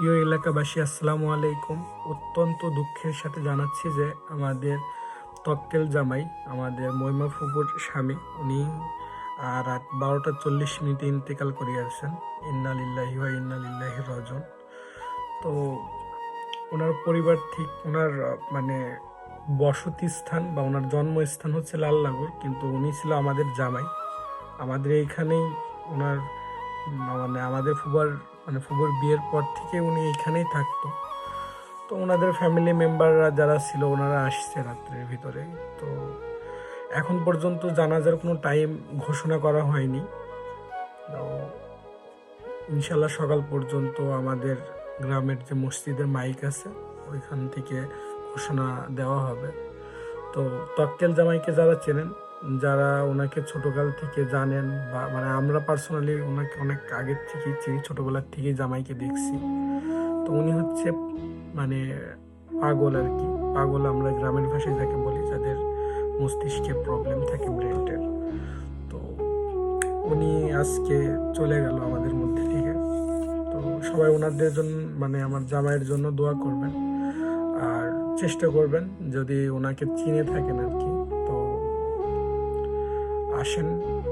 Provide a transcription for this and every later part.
প্রিয় এলাকাবাসী, আসসালামু আলাইকুম। অত্যন্ত দুঃখের সাথে জানাচ্ছি যে আমাদের তক্কেল জামাই, আমাদের মহিমা ফুপুর স্বামী, উনি রাত বারোটা চল্লিশ মিনিটে ইন্তেকাল করিয়াছেন ইন্না লিল্লাহি ওয়া ইন্না রজন তো ওনার পরিবার ঠিক ওনার মানে বসতি স্থান বা ওনার জন্মস্থান হচ্ছে লালনগর কিন্তু উনি ছিল আমাদের জামাই। আমাদের এইখানেই ওনার মানে আমাদের ফুবার মানে ফুবর বিয়ের পর থেকে উনি এইখানেই থাকতো। তো ওনাদের ফ্যামিলি মেম্বাররা যারা ছিল, ওনারা আসছে রাত্রের ভিতরে। তো এখন পর্যন্ত জানাজার কোনো টাইম ঘোষণা করা হয়নি। তো ইনশাল্লাহ সকাল পর্যন্ত আমাদের গ্রামের যে মসজিদের মাইক আছে, ওইখান থেকে ঘোষণা দেওয়া হবে। তো তক্কেল জামাইকে যারা চেনেন যারা ওনাকে ছোটকাল থেকে জানেন বা মানে আমরা পার্সোনালি ওনাকে অনেক আগের থেকেই চিনি, ছোটবেলার থেকেই জামাইকে দেখছি। তো উনি হচ্ছে মানে পাগল আর কি। পাগল আমরা গ্রামের ভাষায় যাকে বলি, যাদের মস্তিষ্কে প্রবলেম থাকে ব্রেনটের তো উনি আজকে চলে গেল আমাদের মধ্যে থেকে। তো সবাই ওনাদের জন্য মানে আমার জামাইয়ের জন্য দোয়া করবেন। আর চেষ্টা করবেন যদি ওনাকে চিনে থাকেন আর কি। আসেন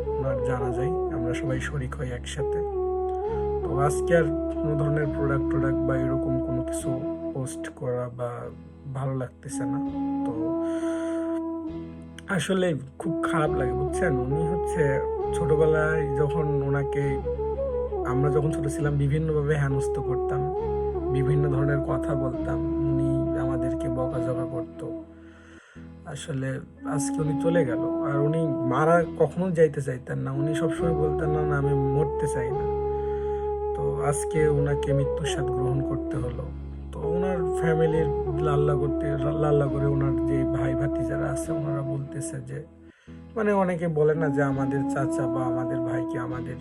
ওনার জানা যায়। আমরা সবাই শরিক হই একসাথে। তো আজকে আর কোনো ধরনের প্রোডাক্ট টোডাক্ট বা এরকম কোনো কিছু পোস্ট করা বা ভালো লাগতেছে না। তো আসলে খুব খারাপ লাগে, বুঝছেন? উনি হচ্ছে ছোটবেলায় যখন ওনাকে আমরা যখন ছোট ছিলাম, বিভিন্নভাবে হেনস্থ করতাম। বিভিন্ন ধরনের কথা বলতাম। উনি আমাদেরকে বকাঝকা করতো। আসলে আজকে উনি চলে গেল। আর উনি মারা কখনো যাইতে চাইতেন না। উনি সবসময় বলতেন, না না, আমি মরতে চাই না। তো আজকে ওনাকে মৃত্যুর স্বাদ গ্রহণ করতে হলো। তো ওনার ফ্যামিলির লাল্লা করতে, লাল্লা করে ওনার যে ভাই ভাতি যারা আছে ওনারা বলতেছে যে মানে অনেকে বলে না যে, আমাদের চাচা বা আমাদের ভাইকে আমাদের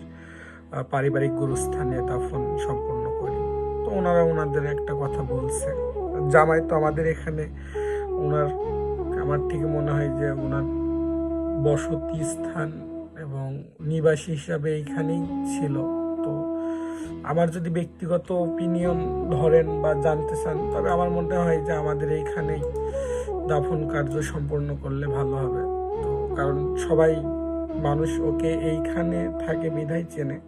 পারিবারিক গুরুস্থানে দাফন সম্পন্ন করি। তো ওনারা ওনাদের একটা কথা বলছে। জামাই তো আমাদের এখানে ওনার আমার থেকে মনে হয় যে ওনার বসতি স্থান এবং নিবাসী হিসাবে এইখানেই ছিল। তো আমার যদি ব্যক্তিগত ওপিনিয়ন ধরেন বা জানতে চান, তবে আমার মনে হয় যে আমাদের এইখানেই দাফন কার্য সম্পন্ন করলে ভালো হবে। তো কারণ সবাই মানুষ ওকে এইখানে থাকে বিধায় চেনে।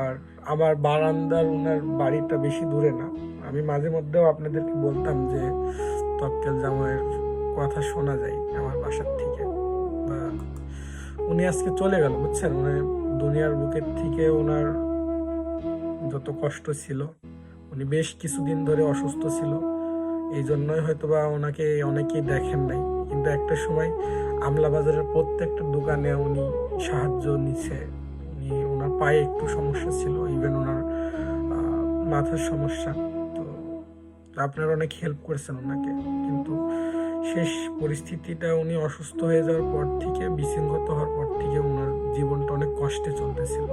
আর আমার বারান্দার ওনার বাড়িটা বেশি দূরে না। আমি মাঝে মধ্যেও আপনাদেরকে বলতাম যে তক্কেল জামাইয়ের কথা শোনা যায় আমার বাসার থেকে। বা উনি আজকে চলে গেল, বুঝছেন? মানে দুনিয়ার বুকের থেকে ওনার যত কষ্ট ছিল, উনি বেশ কিছুদিন ধরে অসুস্থ ছিল। এই জন্যই হয়তো বা ওনাকে অনেকেই দেখেন নাই। কিন্তু একটা সময় আমলা বাজারের প্রত্যেকটা দোকানে উনি সাহায্য নিছে। উনি ওনার পায়ে একটু সমস্যা ছিল ইভেন ওনার মাথার সমস্যা। তো আপনারা অনেক হেল্প করেছেন ওনাকে। কিন্তু শেষ পরিস্থিতিটা উনি অসুস্থ হয়ে যাওয়ার পর থেকে বিশৃঙ্খত হওয়ার পর থেকে ওনার জীবনটা অনেক কষ্টে চলতেছিল।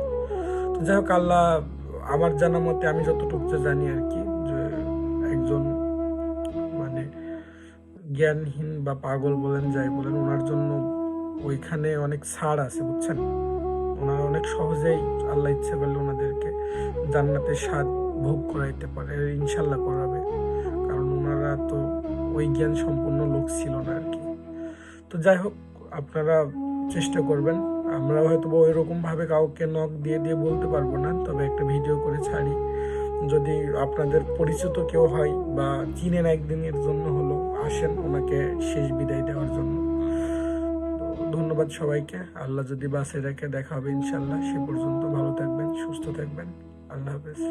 তো যাই হোক, আল্লাহ আমার জানা মতে আমি যতটুকু জানি আর কি, যে একজন মানে জ্ঞানহীন বা পাগল বলেন, যাই বলেন ওনার জন্য ওইখানে অনেক ছাড় আছে, বুঝছেন? ওনারা অনেক সহজেই আল্লাহ ইচ্ছে করলে ওনাদেরকে জান্নাতের স্বাদ ভোগ করাইতে পারে ইনশাল্লাহ করাবে। কারণ ওনারা তো ওই জ্ঞান সম্পন্ন লোক ছিল না আর কি। তো যাই হোক, আপনারা চেষ্টা করবেন। আমরা হয়তো বা ওইরকম ভাবে কাউকে নখ দিয়ে দিয়ে বলতে পারব না, তবে একটা ভিডিও করে ছাড়ি। যদি আপনাদের পরিচিত কেউ হয় বা চিনেন একদিনের জন্য হলো, আসেন ওনাকে শেষ বিদায় দেওয়ার জন্য। ধন্যবাদ সবাইকে। আল্লাহ যদি বাসে রেখে দেখা হবে ইনশাল্লাহ। সে পর্যন্ত ভালো থাকবেন, সুস্থ থাকবেন। আল্লাহ হাফেজ।